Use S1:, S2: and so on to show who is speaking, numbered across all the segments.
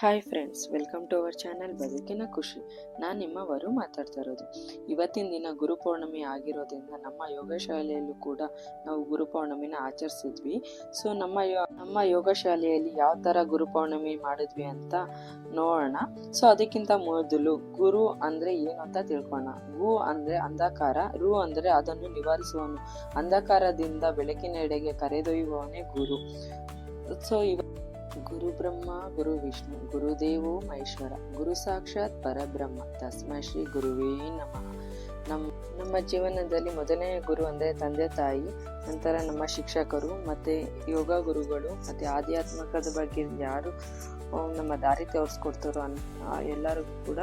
S1: Hi friends welcome to our channel ಬದುಕಿನ ಖುಷಿ ನಾನು ನಿಮ್ಮ ವರು ಮಾತಾಡ್ತಾ ಇರೋದು. ಇವತ್ತಿನ ದಿನ ಗುರು ಪೌರ್ಣಮಿ ಆಗಿರೋದ್ರಿಂದ ನಮ್ಮ ಯೋಗ ಶಾಲೆಯಲ್ಲೂ ಕೂಡ ನಾವು ಗುರು ಪೌರ್ಣಮಿನ ಆಚರಿಸಿದ್ವಿ. ಸೊ ನಮ್ಮ ಯೋ, ನಮ್ಮ ಯೋಗ ಶಾಲೆಯಲ್ಲಿ ಯಾವ ಥರ ಗುರುಪೌರ್ಣಮಿ ಮಾಡಿದ್ವಿ ಅಂತ ನೋಡೋಣ. ಸೊ ಅದಕ್ಕಿಂತ ಮೊದಲು ಗುರು ಅಂದರೆ ಏನು ಅಂತ ತಿಳ್ಕೋಣ ಗು ಅಂದರೆ ಅಂಧಕಾರ, ರು ಅಂದರೆ ಅದನ್ನು ನಿವಾರಿಸುವನು. ಅಂಧಕಾರದಿಂದ ಬೆಳಕಿನೆಡೆಗೆ ಕರೆದೊಯ್ಯುವವನೇ ಗುರು. ಸೊ ಇವ ಗುರು ಬ್ರಹ್ಮ, ಗುರು ವಿಷ್ಣು ಗುರುದೇವೋ ಮಹೇಶ್ವರ, ಗುರು ಸಾಕ್ಷಾತ್ ಪರಬ್ರಹ್ಮ. ತಸ್ಮೈ ಶ್ರೀ ಗುರುವೇ ನಮಃ. ನಮ್ಮ ನಮ್ಮ ಜೀವನದಲ್ಲಿ ಮೊದಲನೇ ಗುರು ಅಂದರೆ ತಂದೆ ತಾಯಿ, ನಂತರ ನಮ್ಮ ಶಿಕ್ಷಕರು ಮತ್ತು ಯೋಗ ಗುರುಗಳು ಮತ್ತು ಆಧ್ಯಾತ್ಮಿಕದ ಬಗ್ಗೆ ಯಾರು ನಮ್ಮ ದಾರಿ ತೋರಿಸ್ಕೊಡ್ತಾರೋ ಅನ್ ಎಲ್ಲರಿಗೂ ಕೂಡ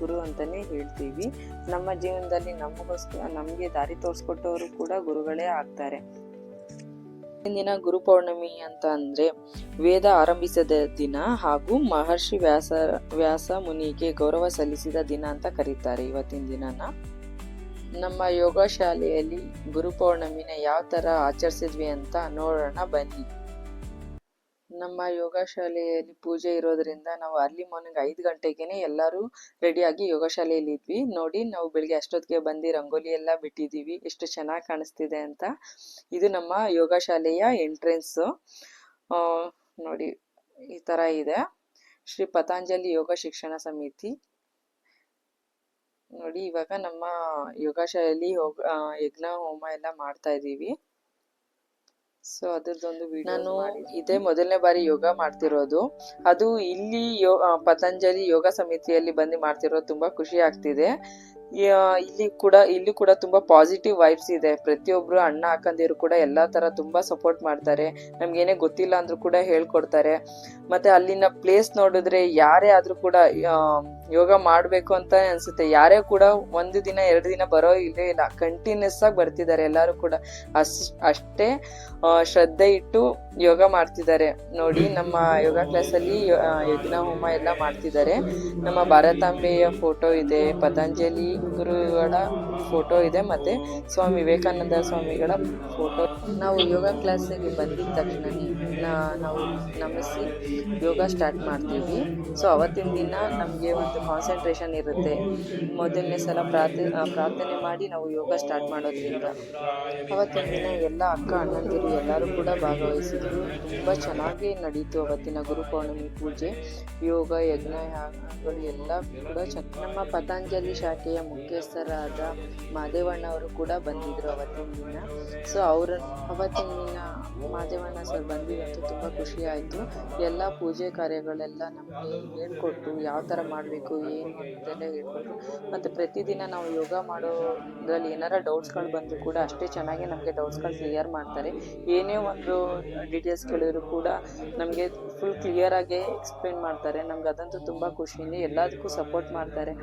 S1: ಗುರು ಅಂತಲೇ ಹೇಳ್ತೀವಿ. ನಮ್ಮ ಜೀವನದಲ್ಲಿ ನಮಗೋಸ್ಕರ ನಮಗೆ ದಾರಿ ತೋರಿಸ್ಕೊಟ್ಟವರು ಕೂಡ ಗುರುಗಳೇ ಆಗ್ತಾರೆ. ಇಂದಿನ ಗುರು ಪೌರ್ಣಮಿ ಅಂತ ಅಂದ್ರೆ ವೇದ ಆರಂಭಿಸಿದ ದಿನ ಹಾಗೂ ಮಹರ್ಷಿ ವ್ಯಾಸ ವ್ಯಾಸ ಮುನಿಗೆ ಗೌರವ ಸಲ್ಲಿಸಿದ ದಿನ ಅಂತ ಕರೀತಾರೆ ಇವತ್ತಿನ ದಿನನ. ನಮ್ಮ ಯೋಗ ಶಾಲೆಯಲ್ಲಿ ಗುರು ಪೌರ್ಣಮಿನ ಯಾವ ತರ ಆಚರಿಸಿದ್ವಿ ಅಂತ ನೋಡೋಣ ಬನ್ನಿ. ನಮ್ಮ ಯೋಗ ಶಾಲೆಯಲ್ಲಿ ಪೂಜೆ ಇರೋದ್ರಿಂದ ನಾವು ಅರ್ಲಿ ಮಾರ್ನಿಂಗ್ ಐದು ಗಂಟೆಗೇನೆ ಎಲ್ಲರೂ ರೆಡಿಯಾಗಿ ಯೋಗ ಶಾಲೆಯಲ್ಲಿ ಇದ್ವಿ. ನೋಡಿ ನಾವು ಬೆಳಿಗ್ಗೆ ಅಷ್ಟೊತ್ತಿಗೆ ಬಂದು ರಂಗೋಲಿ ಎಲ್ಲ ಬಿಟ್ಟಿದ್ದೀವಿ. ಎಷ್ಟು ಚೆನ್ನಾಗಿ ಕಾಣಿಸ್ತಿದೆ ಅಂತ. ಇದು ನಮ್ಮ ಯೋಗ ಶಾಲೆಯ ಎಂಟ್ರೆನ್ಸ್ ನೋಡಿ, ಈ ತರ ಇದೆ. ಶ್ರೀ ಪತಂಜಲಿ ಯೋಗ ಶಿಕ್ಷಣ ಸಮಿತಿ. ನೋಡಿ, ಇವಾಗ ನಮ್ಮ ಯೋಗ ಶಾಲೆಯಲ್ಲಿ ಯೋಗ ಯಜ್ಞ ಹೋಮ ಎಲ್ಲ ಮಾಡ್ತಾ ಇದೀವಿ ಸೊ ಅದ್ರದೊಂದು ನಾನು ಇದೇ ಮೊದಲನೇ ಬಾರಿ ಯೋಗ ಮಾಡ್ತಿರೋದು. ಅದು ಇಲ್ಲಿ ಯೋ ಪತಂಜಲಿ ಯೋಗ ಸಮಿತಿಯಲ್ಲಿ ಬಂದು ಮಾಡ್ತಿರೋದು ತುಂಬಾ ಖುಷಿ ಆಗ್ತಿದೆ. ಇಲ್ಲಿ ಕೂಡ ಇಲ್ಲಿ ಕೂಡ ತುಂಬಾ ಪಾಸಿಟಿವ್ ವೈಬ್ಸ್ ಇದೆ. ಪ್ರತಿಯೊಬ್ಬರು ಅಣ್ಣ, ಅಕ್ಕಂದಿರು ಕೂಡ ಎಲ್ಲಾ ತರ ತುಂಬಾ ಸಪೋರ್ಟ್ ಮಾಡ್ತಾರೆ. ನಮ್ಗೇನೇ ಗೊತ್ತಿಲ್ಲ ಅಂದ್ರೂ ಕೂಡ ಹೇಳ್ಕೊಡ್ತಾರೆ. ಮತ್ತೆ ಅಲ್ಲಿನ ಪ್ಲೇಸ್ ನೋಡಿದ್ರೆ ಯಾರೇ ಆದ್ರೂ ಕೂಡ ಯೋಗ ಮಾಡ್ಬೇಕು ಅಂತ ಅನ್ಸುತ್ತೆ. ಯಾರೇ ಕೂಡ ಒಂದು ದಿನ, ಎರಡು ದಿನ ಬರೋ ಇಲ್ಲೇ ಇಲ್ಲ. ಕಂಟಿನ್ಯೂಸ್ ಆಗಿ ಬರ್ತಿದ್ದಾರೆ ಎಲ್ಲರೂ ಕೂಡ. ಅಷ್ಟೇ ಶ್ರದ್ಧೆ ಇಟ್ಟು ಯೋಗ ಮಾಡ್ತಿದ್ದಾರೆ. ನೋಡಿ, ನಮ್ಮ ಯೋಗ ಕ್ಲಾಸಲ್ಲಿ ಯಜ್ಞ ಹೋಮ ಎಲ್ಲ ಮಾಡ್ತಿದ್ದಾರೆ. ನಮ್ಮ ಭಾರತಾಂಬೆಯ ಫೋಟೋ ಇದೆ, ಪತಂಜಲಿ ಗುರುಗಳ ಫೋಟೋ ಇದೆ, ಮತ್ತೆ ಸ್ವಾಮಿ ವಿವೇಕಾನಂದ ಸ್ವಾಮಿಗಳ ಫೋಟೋ. ನಾವು ಯೋಗ ಕ್ಲಾಸಿಗೆ ಬಂದಿದ ತಕ್ಷಣ ನಾವು ನಮಿಸಿ ಯೋಗ ಸ್ಟಾರ್ಟ್ ಮಾಡ್ತೀವಿ. ಸೊ, ಅವತ್ತಿನ ದಿನ ನಮಗೆ ಒಂದು ಕಾನ್ಸಂಟ್ರೇಷನ್ ಇರುತ್ತೆ. ಮೊದಲನೇ ಸಲ ಪ್ರಾರ್ಥನೆ ಪ್ರಾರ್ಥನೆ ಮಾಡಿ ನಾವು ಯೋಗ ಸ್ಟಾರ್ಟ್ ಮಾಡೋದ್ರಿಂದ. ಅವತ್ತಿನ ದಿನ ಎಲ್ಲ ಅಕ್ಕ, ಅಣ್ಣಂದಿರು ಎಲ್ಲರೂ ಕೂಡ ಭಾಗವಹಿಸಿದ್ರು. ತುಂಬ ಚೆನ್ನಾಗಿ ನಡೀತು ಅವತ್ತಿನ ಗುರು ಪೌರ್ಣಮಿ ಪೂಜೆ, ಯೋಗ, ಯಜ್ಞ, ಯಾಗಗಳು ಎಲ್ಲ ಕೂಡ ಚೆನ್ನ ನಮ್ಮ ಪತಂಜಲಿ ಶಾಖೆಯ ಮುಖ್ಯಸ್ಥರಾದ ಮಾದೇವಣ್ಣ ಅವರು ಕೂಡ ಬಂದಿದ್ರು ಅವತ್ತಿನ ದಿನ. ಸೊ ಅವರ, ಅವತ್ತಿನ ದಿನ ಮಾದೇವಣ್ಣ ಸರ್ ಬಂದಿದ್ದಂತೂ ತುಂಬ ಖುಷಿ ಆಯಿತು. ಎಲ್ಲ ಪೂಜೆ ಕಾರ್ಯಗಳೆಲ್ಲ ನಮಗೆ ಹೇಳ್ಕೊಟ್ಟು ಯಾವ ಥರ ಮಾಡಬೇಕು, ಏನು ಅಂತೆಲ್ಲ ಹೇಳ್ಕೊಟ್ರು. ಮತ್ತು ಪ್ರತಿದಿನ ನಾವು ಯೋಗ ಮಾಡೋದ್ರಲ್ಲಿ ಏನಾರ ಡೌಟ್ಸ್ಗಳು ಬಂದರೂ ಕೂಡ ಅಷ್ಟೇ ಚೆನ್ನಾಗಿ ನಮಗೆ ಡೌಟ್ಸ್ಗಳು ಕ್ಲಿಯರ್ ಮಾಡ್ತಾರೆ. ಏನೇ ಒಂದು ಡೀಟೇಲ್ಸ್ ಕೇಳಿದ್ರು ಕೂಡ ನಮಗೆ ಫುಲ್ ಕ್ಲಿಯರಾಗಿ ಎಕ್ಸ್ಪ್ಲೇನ್ ಮಾಡ್ತಾರೆ. ನಮ್ಗೆ ಅದಂತೂ ತುಂಬ ಖುಷಿಯಿಂದ ಎಲ್ಲದಕ್ಕೂ ಸಪೋರ್ಟ್ ಮಾಡ್ತಾರೆ.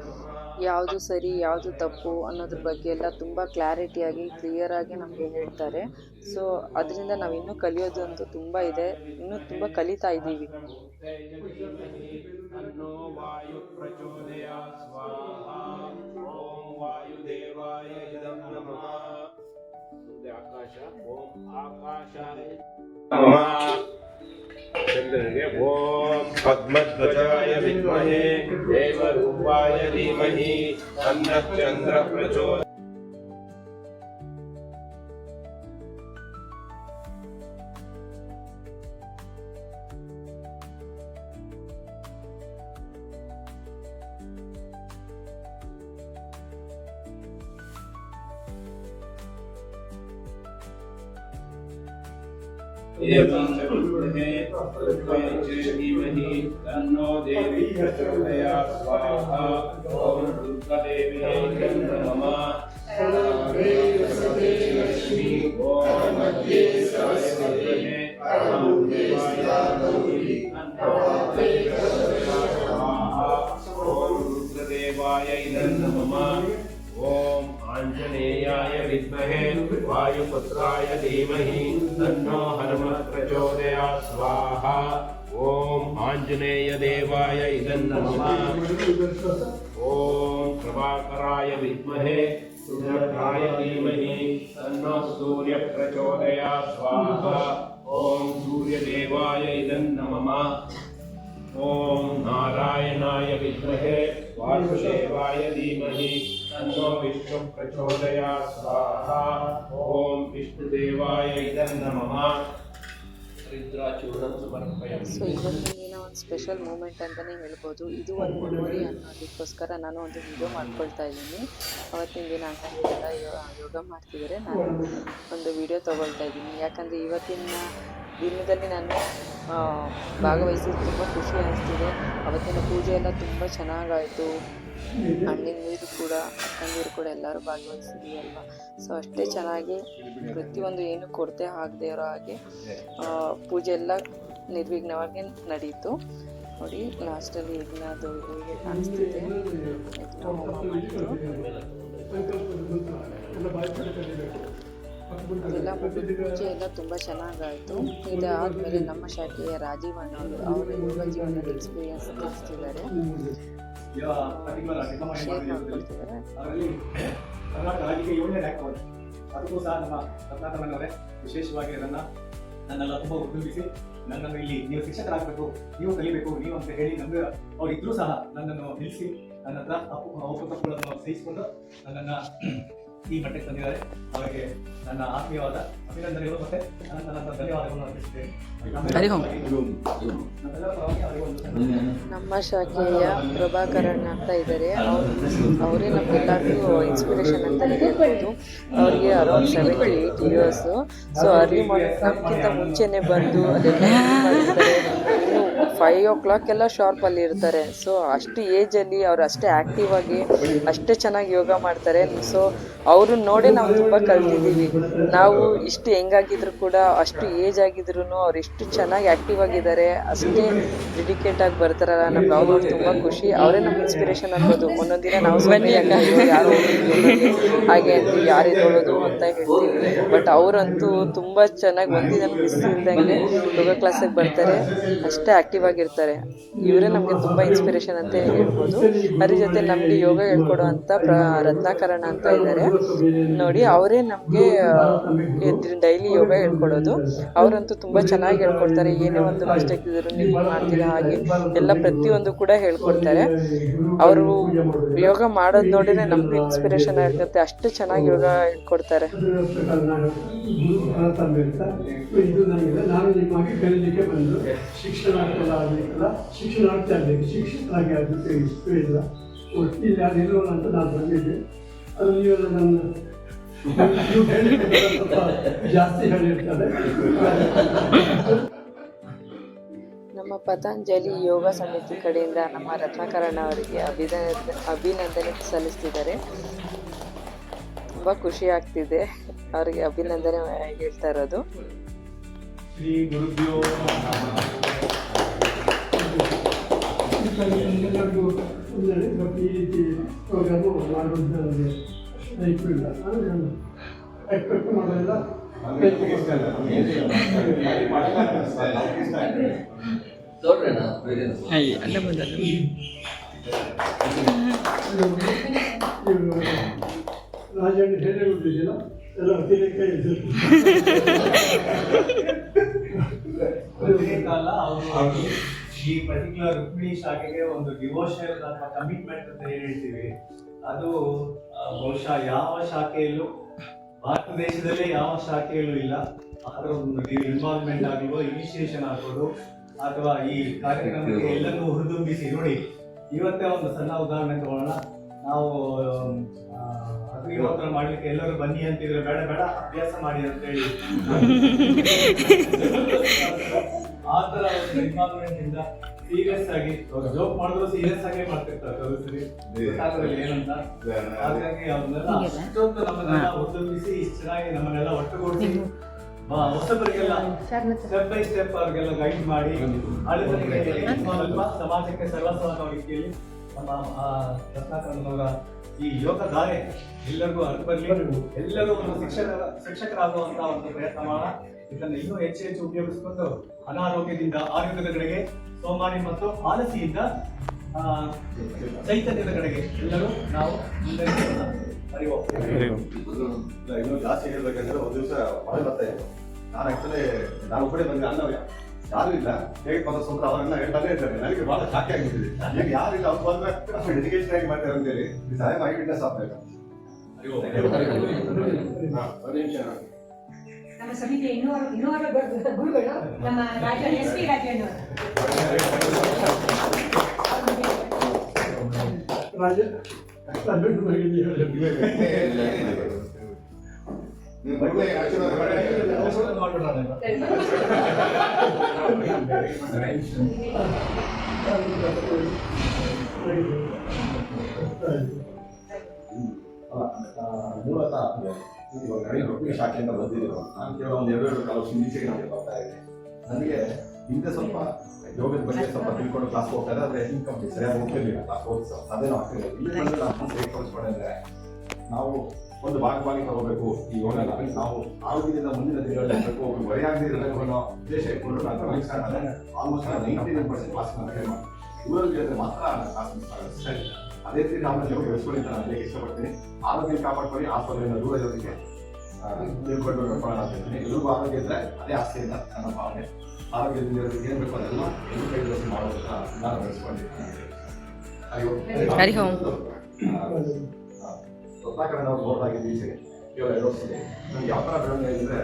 S1: ಯಾವುದು ಸರಿ, ಯಾವುದು ತಪ್ಪು ಅನ್ನೋದ್ರ ಬಗ್ಗೆ ಎಲ್ಲ ತುಂಬ ಕ್ಲಾರಿಟಿಯಾಗಿ ಕ್ಲಿಯರಾಗಿ ನಮಗೆ ಹೇಳ್ತಾರೆ. ಸೊ ಅದರಿಂದ ನಾವು ಇನ್ನೂ ಕಲಿಯೋದು ಅಂತೂ ತುಂಬ ಇದೆ. ಇನ್ನೂ ತುಂಬ ಕಲಿತಾ ಇದ್ದೀವಿ.
S2: ॐ पद्मध्वजाय विद्महे देवरूपाय धीमहि तन्नश्चन्द्रः प्रचोदयात् एवं विद्महे तस्मै च धीमहि तन्नो देवी प्रचोदयात् स्वाहा ॐ दुर्गादेव्यै नमः लक्ष्मी ॐ मध्ये सरस्वती ॐ रुद्रदेवाय इदं नमः ॐ आञ्जनेयाय विद्महे, वायुपुत्राय धीमहि, तन्नो हनुमः प्रचोदयात् स्वाहा। ॐ आञ्जनेयदेवाय इदं नमः। ॐ प्रभाकराय विद्महे, सुभद्राय धीमहि, तन्नो सूर्यः प्रचोदयात् स्वाहा। ॐ सूर्यदेवाय इदं नमः।
S3: ॐ नारायणाय विद्महे, वासुदेवाय धीमहि तन्नो विष्णुः प्रचोदयात् स्वाहा ॐ विष्णुदेवाय इदं नमः हरिद्राचूर्णं समर्पयामि
S1: ಸೊ ಇವತ್ತಿನ ಒಂದು ಸ್ಪೆಷಲ್ ಮೂಮೆಂಟ್ ಅಂತಲೇ ಹೇಳ್ಬೋದು ಇದು ಒಂದು ಮೆಮೊರಿ ಅನ್ನೋದಕ್ಕೋಸ್ಕರ ನಾನು ಒಂದು ವಿಡಿಯೋ ಮಾಡ್ಕೊಳ್ತಾ ಇದ್ದೀನಿ ಅವತ್ತಿನ ದಿನ ಅಣ್ಣನಿಗೆಲ್ಲ ಯೋಗ ಮಾಡ್ತಿದ್ದಾರೆ ನಾನು ಒಂದು ವಿಡಿಯೋ ತೊಗೊಳ್ತಾ ಇದ್ದೀನಿ ಯಾಕಂದರೆ ಇವತ್ತಿನ ದಿನದಲ್ಲಿ ನಾನು ಆ, ಭಾಗವಹಿಸಿ ತುಂಬ ಖುಷಿ ಅನಿಸ್ತಿದೆ ಅವತ್ತಿನ ಪೂಜೆ ಎಲ್ಲ ತುಂಬ ಚೆನ್ನಾಗಾಯಿತು ಅಣ್ಣಂದಿರು ಕೂಡ ಅಕ್ಕಂದಿರು ಕೂಡ ಎಲ್ಲರೂ ಭಾಗವಹಿಸಿದ್ವಿ ಅಲ್ವಾ ಸೊ ಅಷ್ಟೇ ಚೆನ್ನಾಗಿ ಪ್ರತಿಯೊಂದು ಏನು ಕೊರತೆ ಆಗದೆ ಇರೋ ಹಾಗೆ ಪೂಜೆ ಎಲ್ಲ ನಿರ್ವಿಘ್ನವಾಗಿ ನಡೀತು. ನೋಡಿ ಲಾಸ್ಟಲ್ಲಿ ಯಜ್ಞದು ಹೀಗೆ ಕಾಣಿಸ್ತಿದೆ. ಮುಗಿದು ಪೂಜೆ ಎಲ್ಲ ತುಂಬ ಚೆನ್ನಾಗಾಯಿತು. ಇದಾದಮೇಲೆ ನಮ್ಮ ಶಾಖೆಯ ರಾಜೀವ್ ಅಣ್ಣವರು ಅವರು ಯೋಗ ಜೀವನದ ಎಕ್ಸ್ಪೀರಿಯನ್ಸ್ ತಿಳಿಸ್ತಿದ್ದಾರೆ ಶೇರ್ ಮಾಡ್ಕೊಳ್ತಿದ್ದಾರೆ.
S4: ಕರ್ನಾಟಕ ರಾಜ್ಯಕ್ಕೆ ಏಳನೇ ಅದಕ್ಕೂ ಸಹ ನಮ್ಮ ರತ್ನಾಕರಣ್ಣವರೇ ವಿಶೇಷವಾಗಿ ನನ್ನ ನನ್ನೆಲ್ಲ ತುಂಬ ಉಪಯೋಗಿಸಿ ನನ್ನನ್ನು ಇಲ್ಲಿ ನೀವು ಶಿಕ್ಷಕರಾಗಬೇಕು ನೀವು ಕಲಿಬೇಕು ನೀವು ಅಂತ ಹೇಳಿ ನಮ್ಗೆ ಅವ್ರು ಇದ್ರೂ ಸಹ ನನ್ನನ್ನು ನಿಲ್ಲಿಸಿ ನನ್ನ ಹತ್ರ ಅಪ್ಪು ಸಹಿಸಿಕೊಂಡು ನನ್ನನ್ನು ಈ ಮಟ್ಟಕ್ಕೆ ತಂದಿದ್ದಾರೆ ಅವರಿಗೆ ನನ್ನ ಆತ್ಮೀಯವಾದ ಅಭಿನಂದನೆಗಳು ಮತ್ತೆ ನನ್ನ ನನ್ನ ಧನ್ಯವಾದಗಳನ್ನು ಅರ್ಪಿಸುತ್ತೇನೆ.
S1: ನಮ್ಮ ಶಾಖೆಯ ಪ್ರಭಾಕರಣ್ಣ ಅಂತ ಇದ್ದಾರೆ. ಅವ್ರು ಅವರೇ ನಮಗೆಲ್ಲರಿಗೂ ಇನ್ಸ್ಪಿರೇಷನ್ ಅಂತಲೇ ಹೇಳ್ಬೋದು. ಅವ್ರಿಗೆ around seventy eight years so early morning ನಮಗಿಂತ ಮುಂಚೆನೇ ಬಂದು ಅದೆಲ್ಲ ಫೈವ್ ಓ ಕ್ಲಾಕ್ ಎಲ್ಲ ಶಾರ್ಪಲ್ಲಿ ಇರ್ತಾರೆ. ಸೊ ಅಷ್ಟು ಏಜಲ್ಲಿ ಅವ್ರು ಅಷ್ಟೇ ಆ್ಯಕ್ಟಿವ್ ಆಗಿ ಅಷ್ಟೇ ಚೆನ್ನಾಗಿ ಯೋಗ ಮಾಡ್ತಾರೆ. ಸೊ ಅವ್ರನ್ನ ನೋಡೇ ನಾವು ತುಂಬ ಕಲ್ತಿದ್ದೀವಿ. ನಾವು ಇಷ್ಟು ಹೆಂಗಾಗಿದ್ರು ಕೂಡ ಅಷ್ಟು ಏಜ್ ಆಗಿದ್ರು ಅವ್ರು ಎಷ್ಟು ಚೆನ್ನಾಗಿ ಆಕ್ಟಿವ್ ಆಗಿದ್ದಾರೆ. ಅಷ್ಟೇ ಡೆಡಿಕೇಟ್ ಆಗಿ ಬರ್ತಾರಲ್ಲ ನಮ್ಗೆ. ಅವ್ರು ತುಂಬಾ ಖುಷಿ. ಅವರೇ ನಮ್ಗೆ ಇನ್ಸ್ಪಿರೇಷನ್ ಅನ್ಬೋದು ಒಂದೊಂದು ದಿನ ನಾವು ಬನ್ನಿ. ಯಾರು ಹಾಗೆ ಅಂತ ಯಾರು ನೋಡೋದು ಅಂತ ಹೇಳ್ತೀವಿ. ಬಟ್ ಅವರಂತೂ ತುಂಬ ಚೆನ್ನಾಗಿ ಒಂದಿನ ಮಿಸ್ ಇಲ್ದಂಗೆ ಯೋಗ ಕ್ಲಾಸಿಗೆ ಬರ್ತಾರೆ. ಅಷ್ಟೇ ಆ್ಯಕ್ಟಿವ್ ಆಗಿರ್ತಾರೆ. ಇವರೇ ನಮಗೆ ತುಂಬ ಇನ್ಸ್ಪಿರೇಷನ್ ಅಂತ ಹೇಳ್ಬೋದು. ಅದ್ರ ಜೊತೆ ನಮಗೆ ಯೋಗ ಹೇಳ್ಕೊಡೋ ಅಂತ ಪ್ರ ರತ್ನಾಕರಣ ಅಂತ ಇದ್ದಾರೆ. ನೋಡಿ, ಅವರೇ ನಮಗೆ ಡೈಲಿ ಯೋಗ ಹೇಳ್ಕೊಡೋದು. ಅವರಂತೂ ತುಂಬ ಚೆನ್ನಾಗಿ ಹೇಳ್ಕೊಡ್ತಾರೆ. ಏನೇ ಒಂದು ಮಿಸ್ಟೇಕ್ ಇದ್ರು ನೀವು ಮಾಡ್ತೀರಾ ಹಾಗೆ ಎಲ್ಲ ಪ್ರತಿಯೊಂದು ಕೂಡ ಹೇಳ್ಕೊಡ್ತಾರೆ. ಅವರು ಯೋಗ ಮಾಡೋದು ನೋಡಿದ್ರೆ ನಮಗೆ ಇನ್ಸ್ಪಿರೇಷನ್ ಆಗುತ್ತೆ. ಅಷ್ಟು ಚೆನ್ನಾಗಿ ಯೋಗ ಹೇಳ್ಕೊಡ್ತಾರೆ.
S5: ಶಿಕ್ಷಣ ಆಗ್ತಾ ಇರಬೇಕು ಶಿಕ್ಷಕರಾಗಿ ಇಷ್ಟು ಇಲ್ಲ. ಒಟ್ಟಿಲ್ಲಿ ಅದಿರೋಲ್ಲ ಅಂತ ನಾನು ಬಂದಿದ್ದೆ. ನೀವೆಲ್ಲ ನನ್ನ ಜಾಸ್ತಿ ಹೇಳಿರ್ತಾರೆ
S1: ನಮ್ಮ ಪತಂಜಲಿ ಯೋಗ ಸಮಿತಿ ಕಡೆಯಿಂದ ನಮ್ಮ ರತ್ನಾಕರಣ ಅವರಿಗೆ ಅಭಿನಂದ, ಅಭಿನಂದನೆ ಸಲ್ಲಿಸ್ತಿದ್ದಾರೆ. ತುಂಬ ಖುಷಿ ಆಗ್ತಿದೆ ಅವರಿಗೆ ಅಭಿನಂದನೆ ಹೇಳ್ತಾ ಇರೋದು.
S4: ಶ್ರೀ ಗುರುಭ್ಯೋ
S5: ಈ ರೀತಿ ಮಾಡೋದು ನನಗೆ ಲೈಫ್ ಇಲ್ಲ ನಾನು ಎಕ್ಸ್ಪೆಕ್ಟ್ ಮಾಡೋದಿಲ್ಲ ಇವ್ರು ರಾಜಣ್ಣ ಹೇಳಿ ಎಲ್ಲ ತಿಳಿ ಕೈ
S4: ಈ ಪರ್ಟಿಕ್ಯುಲರ್ ರುಕ್ಮಿಣಿ ಶಾಖೆಗೆ ಒಂದು ಡಿವೋಷನ್ ಅಥವಾ ಕಮಿಟ್ಮೆಂಟ್ ಅಂತ ಹೇಳ್ತೀವಿ? ಅದು ಬಹುಶಃ ಯಾವ ಶಾಖೆಯಲ್ಲೂ ಭಾರತ ದೇಶದಲ್ಲೇ ಯಾವ ಶಾಖೆಯಲ್ಲೂ ಇಲ್ಲ. ಅದರ ಒಂದು ಇನ್ವಾಲ್ವ್ಮೆಂಟ್ ಆಗಿರ್ಬೋದು ಇನಿಷಿಯೇಷನ್ ಆಗ್ಬೋದು ಅಥವಾ ಈ ಕಾರ್ಯಕ್ರಮಕ್ಕೆ ಎಲ್ಲರನ್ನೂ ಹುರಿದುಂಬಿಸಿ ನೋಡಿ. ಇವತ್ತೇ ಒಂದು ಸಣ್ಣ ಉದಾಹರಣೆ ತಗೊಳ್ಳೋಣ. ನಾವು ಅಗ್ನಿಹೋತ್ರ ಮಾಡ್ಲಿಕ್ಕೆ ಎಲ್ಲರೂ ಬನ್ನಿ ಅಂತಿದ್ರೆ ಬೇಡ ಬೇಡ ಅಭ್ಯಾಸ ಮಾಡಿ ಅಂತ ಹೇಳಿ. ಆ ತರ ಒಂದು ಇನ್ವಾಲ್ವ್ಮೆಂಟ್ ಇಂದ ಸೀರಿಯಸ್ ಆಗಿ ಜೋಕ್ ಮಾಡಿದ್ರು ಸೀರಿಯಸ್ ಆಗಿ ಮಾಡ್ತಿರ್ತಾರೆ ಕೆಲವು ಸರಿ. ಗೊತ್ತಾಗೋದಿಲ್ಲ ಏನಂತ ಹಾಗಾಗಿ ಅವ್ರನ್ನೆಲ್ಲ ಅಷ್ಟೊಂದು ನಮ್ಮನ್ನೆಲ್ಲ ಉದ್ಯೋಗಿಸಿ ಇಷ್ಟು ಚೆನ್ನಾಗಿ ನಮ್ಮನ್ನೆಲ್ಲ ಒಟ್ಟುಗೂಡಿಸಿ ಹೊಸಬರಿಗೆಲ್ಲ ಸ್ಟೆಪ್ ಬೈ ಸ್ಟೆಪ್ ಅವ್ರಿಗೆಲ್ಲ ಗೈಡ್ ಮಾಡಿ ಸ್ವಲ್ಪ ಸಮಾಜಕ್ಕೆ ಸರ್ವಸ್ವ ಕೇಳಿ ರೀತಿಯಲ್ಲಿ ನಮ್ಮ ಆ, ರತ್ನಾಕರನವರ ಈ ಯೋಗ ಗಾರೆ ಎಲ್ಲರಿಗೂ ಅರ್ಥ ಬರಲಿ. ಎಲ್ಲರೂ ಒಂದು ಶಿಕ್ಷಕರ ಶಿಕ್ಷಕರಾಗುವಂತ ಒಂದು ಪ್ರಯತ್ನ ಮಾಡ ಇದನ್ನು ಇನ್ನೂ ಹೆಚ್ಚು ಹೆಚ್ಚು ಉಪಯೋಗಿಸಿಕೊಂಡು ಅನಾರೋಗ್ಯದಿಂದ ಆರೋಗ್ಯದ ಕಡೆಗೆ ಸೋಮಾರಿ ಮತ್ತು ಆಲಸಿಯಿಂದ ಚೈತನ್ಯದ ಕಡೆಗೆ ಎಲ್ಲರೂ ನಾವು ಇನ್ನು
S6: ಇಲ್ಲ, ಜಾಸ್ತಿ ಹೇಳ್ಬೇಕಂದ್ರೆ ಒಂದು ದಿವಸ ಮಳೆ ಬರ್ತಾ ಇತ್ತು ನಾನು ಆಕ್ಚುಲಿ ನಾನು ಕೂಡ ಬಂದೆ ಅನ್ನವ್ಯ ಯಾರು ಇಲ್ಲ ಹೇಗೆ ಬಂದ ಸ್ವಂತ ಅವರೆಲ್ಲ ಹೇಳ್ತಾನೆ ಇದ್ದಾರೆ ನನಗೆ ಬಹಳ ಶಾಖೆ ಆಗಿಬಿಟ್ಟಿದೆ ಈಗ ಯಾರು ಇಲ್ಲ ಅವ್ರು ಬಂದ್ರೆ ಎಜುಕೇಶನ್ ಆಗಿ ಮಾಡ್ತಾರೆ ಅಂತೇಳಿ ಸಹಾಯ ಮಾಡಿ ವಿಟ್ನೆಸ್
S3: ನಿಮಿಷ ನೋಡಿ.
S7: ನಮ್ಮ ಸಮಿತಿಯ ಇನ್ನೂರು ಇನ್ನೂರು ಗು- ಗುರುಗಳು ನಮ್ಮ ರಾಜ ಎಸ್ ಪಿ ರಾಜೇಂದ್ರ
S5: ರಾಜ ರಾಜೇಂದ್ರ ಬಗ್ಗೆ ನೀವು ಹೇಳಿ.
S6: ಅಲ್ಲ, ಆ, ಮೂಲತಃ ಇವಾಗ ನನಗೆ ರೊಕ್ಕಿನ ಶಾಖೆಯಿಂದ ಬಂದಿದ್ದೀವಿ ನಾನು ಕೇವಲ ಒಂದು ಎರಡು ಕಾಲ ಈಚೆಗೆ ನನಗೆ ಬರ್ತಾ ಇದೆ ನನಗೆ ಹಿಂದೆ ಸ್ವಲ್ಪ ಯೋಗದ ಬಗ್ಗೆ ಸ್ವಲ್ಪ ತಿಳ್ಕೊಂಡು ಕ್ಲಾಸ್ ಹೋಗ್ತಾ ಇದೆ ಆದರೆ ಇನ್ಕಮ್ ಸರಿಯಾಗಿ ಹೋಗ್ತಿರ್ಲಿಲ್ಲ ಕ್ಲಾಸ್ ಹೋಗಿ ಅದೇನೋ ಆಗ್ತಿಲ್ಲ ಇಲ್ಲಿ ನಾನು ಸೇರ್ಪಡಿಸ್ಕೊಂಡ್ರೆ ನಾವು ಒಂದು ಭಾಗವಾಗಿ ತಗೋಬೇಕು ಈ ಯೋಗನ ನಾವು ಆರೋಗ್ಯದಿಂದ ಮುಂದಿನ ದಿನಗಳಲ್ಲಿ ಇರಬೇಕು ಅನ್ನೋ ಉದ್ದೇಶ ಇಟ್ಕೊಂಡು almost ninety nine percent class ನಾನು ಹೇಳಿದ್ರೆ ಮಾತ್ರ ಕ್ಲಾಸ್ ಮಿಸ್ ಆಗುತ್ತೆ ಅದೇ ರೀತಿ ನಾವು ಯೋಗ ಬೆಳೆಸ್ಕೊಳ್ಳಿ ಅಂತ ನಾನು ಇಷ್ಟಪಡ್ತೀನಿ. ಆರೋಗ್ಯ ಕಾಪಾಡ್ಕೊಳ್ಳಿ ಆಸ್ಪತ್ರೆಯಿಂದ ದೂರ ಇರೋದಕ್ಕೆ ತಿಳ್ಕೊಂಡು ಹೇಳ್ತೀನಿ ಎಲ್ರಿಗೂ ಆರೋಗ್ಯ ಇದ್ರೆ ಅದೇ ಆಸ್ತಿ ಅಂತ ನನ್ನ ಭಾವನೆ. ಆರೋಗ್ಯದಿಂದ ಇರೋದಕ್ಕೆ ಏನು ಬೇಕು ಅದೆಲ್ಲ ಎಲ್ಲರೂ ಕೈ ಜೋಡಿಸಿ ಮಾಡೋದನ್ನ ನಾನು ಬೆಳೆಸ್ಕೊಂಡಿದ್ದೀನಿ ಹರಿ
S1: ಓಂ.
S6: ರತ್ನಾಕರಣ ಅವ್ರು ನೋಡ್ದಾಗಿದ್ದು ಈಚೆಗೆ ಕೇವಲ ಎರಡು ವರ್ಷದಲ್ಲಿ ನಮ್ಗೆ ಯಾವ ಥರ ಬೆಳವಣಿಗೆ ಇದ್ರೆ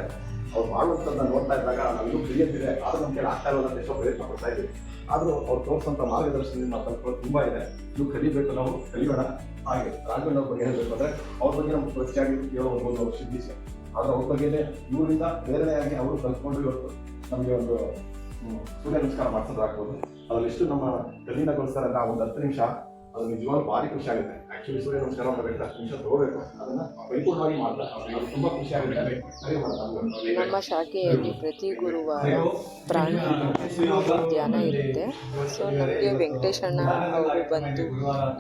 S6: ಅವ್ರು ಮಾಡುವಂಥದ್ದನ್ನ ನೋಡ್ತಾ ಇದ್ದಾಗ ನಾವು ಇನ್ನೂ ಕ್ಲಿಯರ್ ಇದೆ. ನಮ್ಮ ನಮ್ಗೆ ಆಗ್ತಾ ಅಂತ ಎಷ್ಟೋ ಪ್ರಯತ್ನ ಪಡ್ತಾ ಇದ್ದೀವಿ. ಆದ್ರೂ ಅವ್ರು ತೋರಿಸಂತ ಮಾರ್ಗದರ್ಶನದಿಂದ ನಾವು ಕಲ್ತ್ಕೊಳ್ಳೋದು ತುಂಬ ಇದೆ. ನೀವು ಕಲಿಬೇಕು ನಾವು, ಕಲಿಯೋಣ. ಹಾಗೆ ರಾಘವೇಂದ್ರ ಅವ್ರ ಬಗ್ಗೆ ಹೇಳಬೇಕು ಅವ್ರ ಬಗ್ಗೆ ನಮ್ಗೆ ಪ್ರತಿಯಾಗಿ ಕೇಳೋಬಹುದು ಅವ್ರು ಒಂದು ಆದರೆ ಅವ್ರ ಬಗ್ಗೆ ಇವರಿಂದ ಬೇರೆಯಾಗಿ ಅವರು ಕಲ್ತ್ಕೊಂಡು ಇವತ್ತು ನಮಗೆ ಒಂದು ಸೂರ್ಯ ನಮಸ್ಕಾರ ಮಾಡ್ಸೋದಾಗ್ಬೋದು. ಅದ್ರಲ್ಲಿ ಎಷ್ಟು ನಮ್ಮ ಕಲಿನಗೊಳಿಸ್ತಾರೆ ಅಂತ ಆ ಒಂದು ಹತ್ತು ನಿಮಿಷ, ಅದು ನಿಜವಾಗ್ಲೂ ಭಾರಿ ಖುಷಿ ಆಗುತ್ತೆ. ಆಕ್ಚುಲಿ ಸೂರ್ಯ ನಮಸ್ಕಾರ ಮಾಡಬೇಕು ಅಷ್ಟು ನಿಮಿಷ ತಗೋಬೇಕು ಅದನ್ನ ಪರಿಪೂರ್ಣವಾಗಿ ಮಾಡ್ತಾರೆ ಅದು ತುಂಬಾ ಖುಷಿ ಆಗುತ್ತೆ ಸರಿ ಮಾಡ್ತಾರೆ
S1: ನಮ್ಮ ಶಾಖೆಯಲ್ಲಿ ಪ್ರತಿ ಗುರುವಾರ ಪ್ರಾಣಾಯಾಮ ಧ್ಯಾನ ಇರುತ್ತೆ ಸೊ ನಮಗೆ ವೆಂಕಟೇಶಣ್ಣ ಅವರು ಬಂದು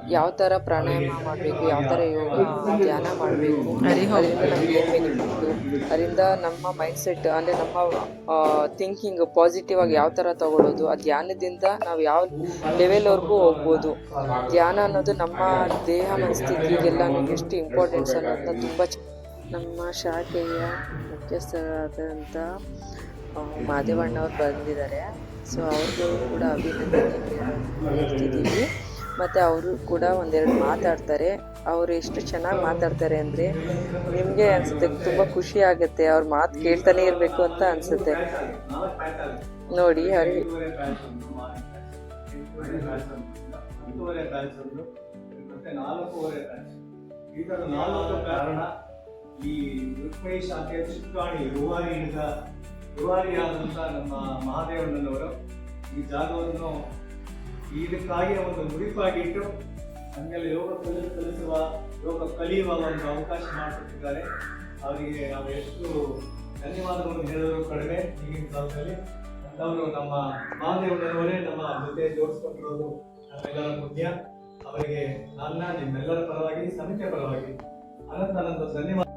S1: ಯಾವ ಥರ ಪ್ರಾಣಾಯಾಮ ಮಾಡಬೇಕು ಯಾವ ಥರ ಯೋಗ ಧ್ಯಾನ ಮಾಡಬೇಕು ಅದರಿಂದ ನಮಗೆ ಏನು ಬೆನಿಫಿಟ್ಟು ಅದರಿಂದ ನಮ್ಮ ಮೈಂಡ್ ಸೆಟ್ ಅಂದರೆ ನಮ್ಮ ಥಿಂಕಿಂಗ್ ಪಾಸಿಟಿವ್ ಆಗಿ ಯಾವ ಥರ ತಗೊಳ್ಳೋದು ಆ ಧ್ಯಾನದಿಂದ ನಾವು ಯಾವ ಲೆವೆಲ್ವರೆಗೂ ಹೋಗ್ಬೋದು ಧ್ಯಾನ ಅನ್ನೋದು ನಮ್ಮ ದೇಹ ಮನಸ್ಥಿತಿಗೆಲ್ಲ ಎಷ್ಟು ಇಂಪಾರ್ಟೆನ್ಸ್ ಅನ್ನೋದನ್ನ ತುಂಬ ನಮ್ಮ ಶಾಖೆಯ ಮುಖ್ಯಸ್ಥರಾದಂಥ ಮಾದೇವಣ್ಣವ್ರು ಬಂದಿದ್ದಾರೆ. ಸೊ ಅವ್ರಿಗೂ ಕೂಡ ಅಭಿನಂದನೆ ಮತ್ತು ಅವರು ಕೂಡ ಒಂದೆರಡು ಮಾತಾಡ್ತಾರೆ. ಅವರು ಎಷ್ಟು ಚೆನ್ನಾಗಿ ಮಾತಾಡ್ತಾರೆ ಅಂದರೆ ನಿಮಗೆ ಅನಿಸುತ್ತೆ, ತುಂಬ ಖುಷಿ ಆಗುತ್ತೆ. ಅವ್ರ ಮಾತು ಕೇಳ್ತಾನೆ ಇರಬೇಕು ಅಂತ ಅನಿಸುತ್ತೆ. ನೋಡಿ, ಹರಿ.
S4: ಮತ್ತೆ ನಾಲ್ಕೂವರೆ ಬ್ಯಾಚ್ ತರ ನಾಲ್ಕು ಕಾರಣ ಈ ರುಕ್ಮೈ ಶಾಖೆ ಚಿಕ್ಕಾಣಿ ರುವಾರಿಯಿಂದ ರುವಾರಿಯಾದಂತಹ ನಮ್ಮ ಮಹಾದೇವಣ್ಣನವರು ಈ ಜಾಗವನ್ನು ಇದಕ್ಕಾಗಿ ಒಂದು ಮುಡಿಪಾಗಿಟ್ಟು ನಮ್ಮೆಲ್ಲ ಯೋಗ ಕಲಿ ಕಲಿಸುವ, ಯೋಗ ಕಲಿಯುವ ಒಂದು ಅವಕಾಶ ಮಾಡಿಕೊಟ್ಟಿದ್ದಾರೆ. ಅವರಿಗೆ ನಾವು ಎಷ್ಟು ಧನ್ಯವಾದಗಳನ್ನು ಹೇಳೋದು ಕಡಿಮೆ ಈಗಿನ ಕಾಲದಲ್ಲಿ. ಅಂತವರು ನಮ್ಮ ಮಹಾದೇವನವರೇ ನಮ್ಮ ಜೊತೆ ಜೋಡಿಸ್ಕೊಂಡಿರೋದು ನಮ್ಮೆಲ್ಲರ ಪುಣ್ಯ. ಅವರಿಗೆ ನನ್ನ ನಿಮ್ಮೆಲ್ಲರ ಪರವಾಗಿ ಸಮಿತಿಯ ಪರವಾಗಿ ಅನಂತ ಅನಂತ ಧನ್ಯವಾದ.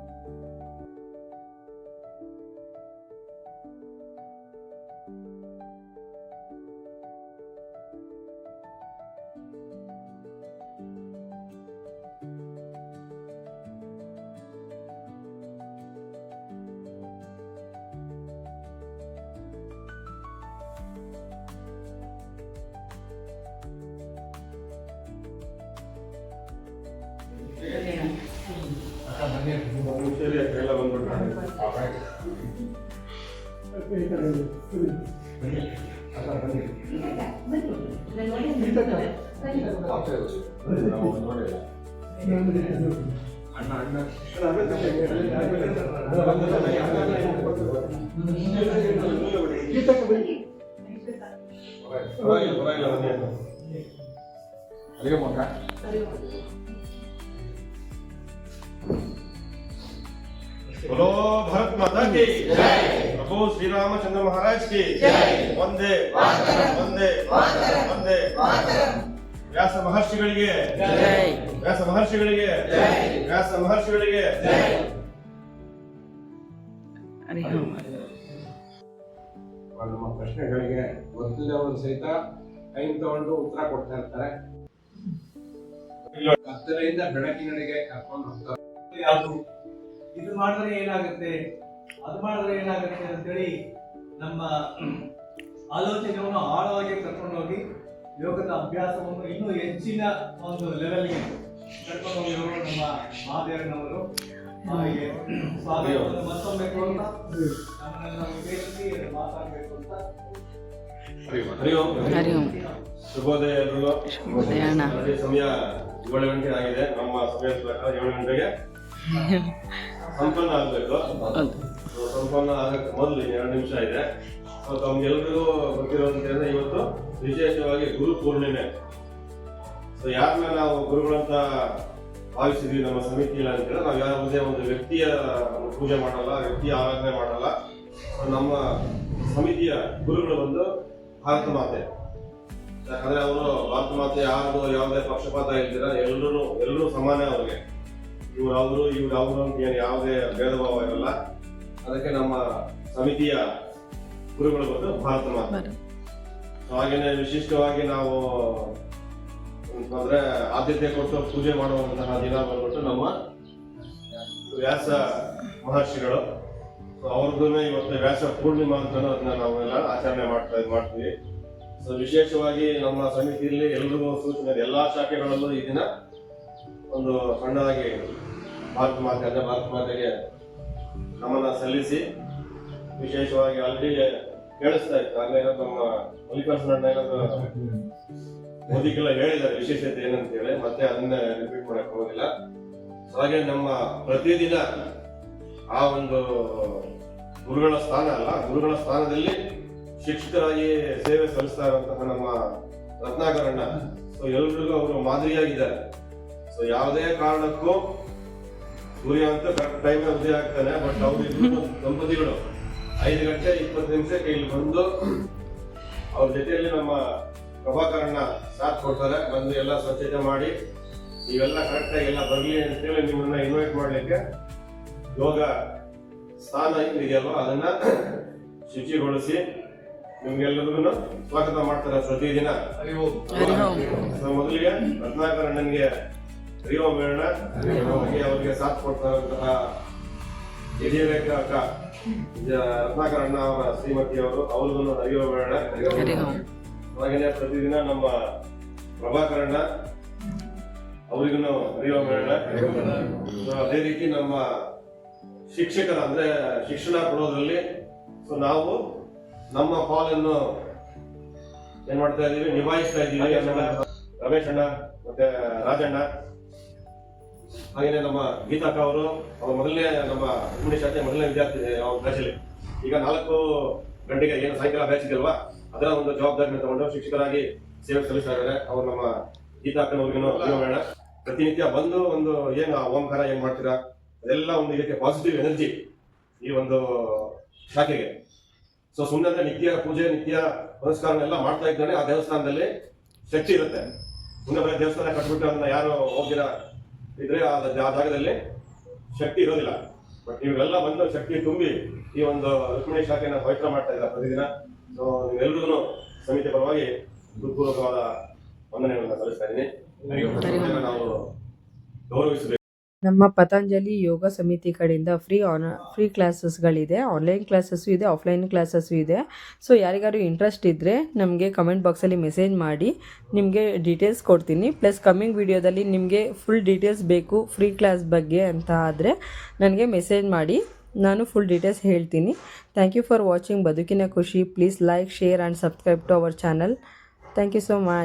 S3: ಅಣ್ಣ ಅಣ್ಣ. ಪರವಾಗಿಲ್ಲ ಪರವಾಗಿಲ್ಲ.
S6: ಅಲ್ಲಿಗೆ ಮಗ
S3: बोलो भारत माता की प्रभु श्री रामचंद्र महाराज की ಒಂದೇ ಒಂದೇ ಒಂದೇ ವ್ಯಾಸ ಮಹರ್ಷಿಗಳಿಗೆ
S1: ಜೈ
S3: ವ್ಯಾಸ ಮಹರ್ಷಿಗಳಿಗೆ ವ್ಯಾಸ ಮಹರ್ಷಿಗಳಿಗೆ
S1: ಹರಿ ಓಂ.
S3: ನಮ್ಮ ಪ್ರಶ್ನೆಗಳಿಗೆ ಗೊತ್ತಿಲ್ಲವರು ಸಹಿತ ಟೈಮ್ ತಗೊಂಡು ಉತ್ತರ ಕೊಡ್ತಾ ಇರ್ತಾರೆ ಹತ್ತರಿಂದ ಬೆಳಕಿನಡೆಗೆ ಕರ್ಕೊಂಡು ಹೋಗ್ತಾರೆ
S4: ಯಾವುದು ಇದು ಮಾಡಿದ್ರೆ ಏನಾಗುತ್ತೆ? ಅದು ಮಾಡಿದ್ರೆ ಏನಾಗುತ್ತೆ ಅಂತೇಳಿ ನಮ್ಮ ಆಲೋಚನೆಯನ್ನು ಆಳವಾಗಿ ಕರ್ಕೊಂಡು ಹೋಗಿ ಯೋಗದ ಅಭ್ಯಾಸವನ್ನು ಇನ್ನೂ ಹೆಚ್ಚಿನ ಒಂದು ಲೆವೆಲ್ಗೆ ಕರ್ಕೊಂಡು ಹೋಗಿರೋರು ನಮ್ಮ ಮಹಾದೇವನವರು. ಅವರಿಗೆ ಸ್ವಾಗತವನ್ನು ಮತ್ತೊಮ್ಮೆ ನಮ್ಮನ್ನೆಲ್ಲ ಉದ್ದೇಶಿಸಿ ಮಾತಾಡಬೇಕು ಅಂತ.
S3: ಶುಭೋದಯ ಸಮಯ ಏಳು ಗಂಟೆ ಆಗಿದೆ. ನಮ್ಮ ಸಮಯ ಏಳು ಗಂಟೆಗೆ. ಸಂಪನ್ನ ಆಗಬೇಕು. ಸಂಪನ್ನ ಆಗಕ್ಕೆ ಮೊದಲು ಎರಡು ನಿಮಿಷ ಇದೆ. ತಮ್ಗೆಲ್ರಿಗೂ ಗೊತ್ತಿರೋದಂತಂದ್ರೆ ಇವತ್ತು ವಿಶೇಷವಾಗಿ ಗುರು ಪೂರ್ಣಿಮೆ. ಸೊ ಯಾರನ್ನ ನಾವು ಗುರುಗಳಂತ ಭಾವಿಸಿದ್ವಿ ನಮ್ಮ ಸಮಿತಿಯಲ್ಲಿ ಅಂತೇಳಿ ನಾವು ಯಾವುದೇ ಒಂದು ವ್ಯಕ್ತಿಯ ಪೂಜೆ ಮಾಡಲ್ಲ, ವ್ಯಕ್ತಿಯ ಆರಾಧನೆ ಮಾಡಲ್ಲ. ನಮ್ಮ ಸಮಿತಿಯ ಗುರುಗಳು ಬಂದು ಭಾರತ ಮಾತೆ. ಯಾಕಂದ್ರೆ ಅವರು ಭಾರತ ಮಾತೆ ಯಾರು ಯಾವುದೇ ಪಕ್ಷಪಾತ ಇಲ್ದಿರ ಎಲ್ಲರೂ ಎಲ್ಲರೂ ಸಮಾನ ಅವ್ರಿಗೆ. ಇವ್ರು ಅವರು ಇವ್ರು ಅವರು ಅಂತ ಏನು ಯಾವುದೇ ಭೇದ ಭಾವ ಇರಲ್ಲ. ಅದಕ್ಕೆ ನಮ್ಮ ಸಮಿತಿಯ ಗುರುಗಳು ಬಂದು ಭಾರತ ಮಾತೆ. ಹಾಗೇನೆ ವಿಶಿಷ್ಟವಾಗಿ ನಾವು ಅಂದ್ರೆ ಆದ್ಯತೆ ಕೊಟ್ಟು ಪೂಜೆ ಮಾಡುವಂತಹ ದಿನ ಬಂದ್ಬಿಟ್ಟು ನಮ್ಮ ವ್ಯಾಸ ಮಹರ್ಷಿಗಳು. ಸೊ ಅವ್ರದ್ದು ಇವತ್ತು ವ್ಯಾಸ ಪೂರ್ಣಿಮಾ ಅಂತ ಅದನ್ನ ನಾವೆಲ್ಲ ಆಚರಣೆ ಮಾಡ್ತಾ ಮಾಡ್ತೀವಿ. ಸೊ ವಿಶೇಷವಾಗಿ ನಮ್ಮ ಸಮಿತಿಯಲ್ಲಿ ಎಲ್ರಿಗೂ ಸೂಚನೆ. ಎಲ್ಲಾ ಶಾಖೆಗಳಲ್ಲೂ ಈ ದಿನ ಒಂದು ಸಣ್ಣದಾಗಿ ಭಾರತ ಮಾತೆ ಭಾರತ ಮಾತೆಗೆ ನಮನ ಸಲ್ಲಿಸಿ ವಿಶೇಷವಾಗಿ ಆಲ್ರೆಡಿ ಕೇಳಿಸ್ತಾ ಇತ್ತು. ಆಗಲೇ ನಮ್ಮ ಮಲ್ಲಿಕಾರ್ಜುನ ಏನಾದರೂ ಮೋದಿಗೆಲ್ಲ ಹೇಳಿದ್ದಾರೆ, ವಿಶೇಷತೆ ಏನಂತ ಹೇಳಿ ಮತ್ತೆ ಅದನ್ನ ರಿಪೀಟ್ ಮಾಡಕ್ ಹೋಗಿಲ್ಲ ಹಾಗೆ ನಮ್ಮ ಪ್ರತಿದಿನ ಆ ಒಂದು ಗುರುಗಳ ಸ್ಥಾನ ಅಲ್ಲ, ಗುರುಗಳ ಸ್ಥಾನದಲ್ಲಿ ಶಿಕ್ಷಕರಾಗಿ ಸೇವೆ ಸಲ್ಲಿಸ್ತಾ ಇರುವಂತಹ ನಮ್ಮ ರತ್ನಾಕರಣ್ಣ ಸೊ ಎಲ್ರಿಗೂ ಅವರು ಮಾದರಿಯಾಗಿದ್ದಾರೆ. ಸೊ ಯಾವುದೇ ಕಾರಣಕ್ಕೂ ಸೂರ್ಯ ಅಂತ ಕರೆಕ್ಟ್ ಟೈಮ್ ಉದಯ ಆಗ್ತಾನೆ ಬಟ್ ಅವ್ರು ದಂಪತಿಗಳು. ಐದು ಗಂಟೆ ಇಪ್ಪತ್ತು ನಿಮಿಷಕ್ಕೆ ಇಲ್ಲಿ ಬಂದು ಅವ್ರ ಜೊತೆಯಲ್ಲಿ ನಮ್ಮ ಪ್ರಭಾಕರಣ ಸಾಥ್ ಕೊಡ್ತಾರೆ. ಬಂದು ಎಲ್ಲ ಸ್ವಚ್ಛತೆ ಮಾಡಿ ನೀವೆಲ್ಲ ಕರೆಕ್ಟ್ ಆಗಿ ಎಲ್ಲ ಬರ್ಲಿ ಅಂತೇಳಿ ನಿಮ್ಮನ್ನ ಇನ್ವೈಟ್ ಮಾಡ್ಲಿಕ್ಕೆ ಯೋಗ ಸ್ಥಾನ ಇದೆಯಲ್ವ? ಅದನ್ನ ಶುಚಿಗೊಳಿಸಿ ನಿಮ್ಗೆಲ್ಲರಿಗೂ ಸ್ವಾಗತ ಮಾಡ್ತಾರೆ. ಪ್ರತಿದಿನ. ಸೊ ಮೊದಲಿಗೆ ರತ್ನಾಕರಣ್ಣನ್ಗೆ ಹರಿ ಮೇಳ ಅವರಿಗೆ ಅವ್ರಿಗೆ ಸಾಥ್ ಕೊಡ್ತಾರಂತಹ ಹಿರಿಯ ಯಡಿಯೂರಪ್ಪ ಅಕ್ಕ ರತ್ನಾಕರ್ ರತ್ನಾಕರಣ್ಣ ಅವರ ಶ್ರೀಮತಿ ಅವರು ಅವ್ರಿಗೂ ಹರಿಯೋ
S1: ಮೇಳ ಓಂ
S3: ಪ್ರತಿದಿನ ನಮ್ಮ ಪ್ರಭಾಕರಣ್ಣ ಅವರಿಗೂ ಹರಿಯೋ ಮೇಳ ಹೇಳೋಣ ಸೊ ಅದೇ ರೀತಿ ನಮ್ಮ ಶಿಕ್ಷಕರ ಅಂದ್ರೆ ಶಿಕ್ಷಣ ಕೊಡೋದ್ರಲ್ಲಿ ಸೊ ನಾವು ನಮ್ಮ ಪಾಲನ್ನು ಏನ್ ಮಾಡ್ತಾ ಇದೀವಿ ನಿಭಾಯಿಸ್ತಾ ಇದೀವಿ ರಮೇಶ್ ಅಣ್ಣ ಮತ್ತೆ ರಾಜಣ್ಣ. ಹಾಗೇನೆ ನಮ್ಮ ಗೀತಾಕ ಅವರು, ಅವ್ರ ಮೊದಲನೇ ನಮ್ಮ ಉಮ್ಮಡಿ ಶಾಖೆ ಮೊದಲನೇ ವಿದ್ಯಾರ್ಥಿ ಅವ್ರ ಬ್ಯಾಚಲ್ಲಿ. ಈಗ ನಾಲ್ಕು ಗಂಟೆಗೆ, ಏನು ಸಾಯಂಕಾಲ ಬ್ಯಾಚ್ ಅದರ ಒಂದು ಜವಾಬ್ದಾರಿನ ತಗೊಂಡು ಶಿಕ್ಷಕರಾಗಿ ಸೇವೆ ಸಲ್ಲಿಸ್ತಾ ಇದ್ದಾರೆ. ಅವ್ರು ನಮ್ಮ ಗೀತಾಕ್ಕನವ್ರಿಗೂ ಮಾಡೋಣ. ಪ್ರತಿನಿತ್ಯ ಬಂದು ಒಂದು, ಏನು ಓಂಕಾರ, ಏನು ಮಾಡ್ತೀರಾ? ಅದೆಲ್ಲ ಒಂದು ಇದಕ್ಕೆ ಪಾಸಿಟಿವ್ ಎನರ್ಜಿ ಈ ಒಂದು ಶಾಖೆಗೆ. ಸೊ ಸುಮ್ಮನೆ ನಿತ್ಯ ಪೂಜೆ, ನಿತ್ಯ ಪುರಸ್ಕಾರನೆಲ್ಲ ಮಾಡ್ತಾ ಇದ್ದಾನೆ. ಆ ದೇವಸ್ಥಾನದಲ್ಲಿ ಶಕ್ತಿ ಇರುತ್ತೆ. ಸುಮ್ಮನೆ ದೇವಸ್ಥಾನ ಕಟ್ಬಿಟ್ಟು ಅದನ್ನ ಯಾರು ಹೋಗಿರ ಇದ್ರೆ ಆ ಜಾಗದಲ್ಲಿ ಶಕ್ತಿ ಇರೋದಿಲ್ಲ. ಬಟ್ ನೀವೆಲ್ಲ ಬಂದು ಶಕ್ತಿ ತುಂಬಿ ಈ ಒಂದು ರುಕ್ಮಿಣಿ ಶಾಖೆಯನ್ನು ಪವಿತ್ರ ಮಾಡ್ತಾ ಇದ್ದಾರೆ ಪ್ರತಿದಿನ. ಸೊ ನೀವೆಲ್ರಿಗೂ ಸಮಿತಿ ಪರವಾಗಿ ಹೃತ್ಪೂರ್ವಕವಾದ ವಂದನೆಗಳನ್ನ ಸಲ್ಲಿಸ್ತಾ ಇದ್ದೀನಿ. ನಾವು ಗೌರವಿಸಬೇಕು.
S8: ನಮ್ಮ ಪತಂಜಲಿ ಯೋಗ ಸಮಿತಿ ಕಡೆಯಿಂದ ಫ್ರೀ ಆನ್, ಫ್ರೀ ಕ್ಲಾಸಸ್ಗಳಿದೆ. ಆನ್ಲೈನ್ ಕ್ಲಾಸಸ್ಸು ಇದೆ, ಆಫ್ಲೈನ್ ಕ್ಲಾಸಸ್ಸು ಇದೆ. ಸೊ, ಯಾರಿಗಾದ್ರು ಇಂಟ್ರೆಸ್ಟ್ ಇದ್ದರೆ ನಮಗೆ ಕಮೆಂಟ್ ಬಾಕ್ಸಲ್ಲಿ ಮೆಸೇಜ್ ಮಾಡಿ, ನಿಮಗೆ ಡೀಟೇಲ್ಸ್ ಕೊಡ್ತೀನಿ. ಪ್ಲಸ್ ಕಮ್ಮಿಂಗ್ ವಿಡಿಯೋದಲ್ಲಿ ನಿಮಗೆ ಫುಲ್ ಡೀಟೇಲ್ಸ್ ಬೇಕು, ಫ್ರೀ ಕ್ಲಾಸ್ ಬಗ್ಗೆ ಅಂತ ಆದರೆ ನನಗೆ ಮೆಸೇಜ್ ಮಾಡಿ, ನಾನು ಫುಲ್ ಡೀಟೇಲ್ಸ್ ಹೇಳ್ತೀನಿ. ಥ್ಯಾಂಕ್ ಯು ಫಾರ್ ವಾಚಿಂಗ್ ಬದುಕಿನ ಖುಷಿ. Please like, share and subscribe to our channel. Thank you so much.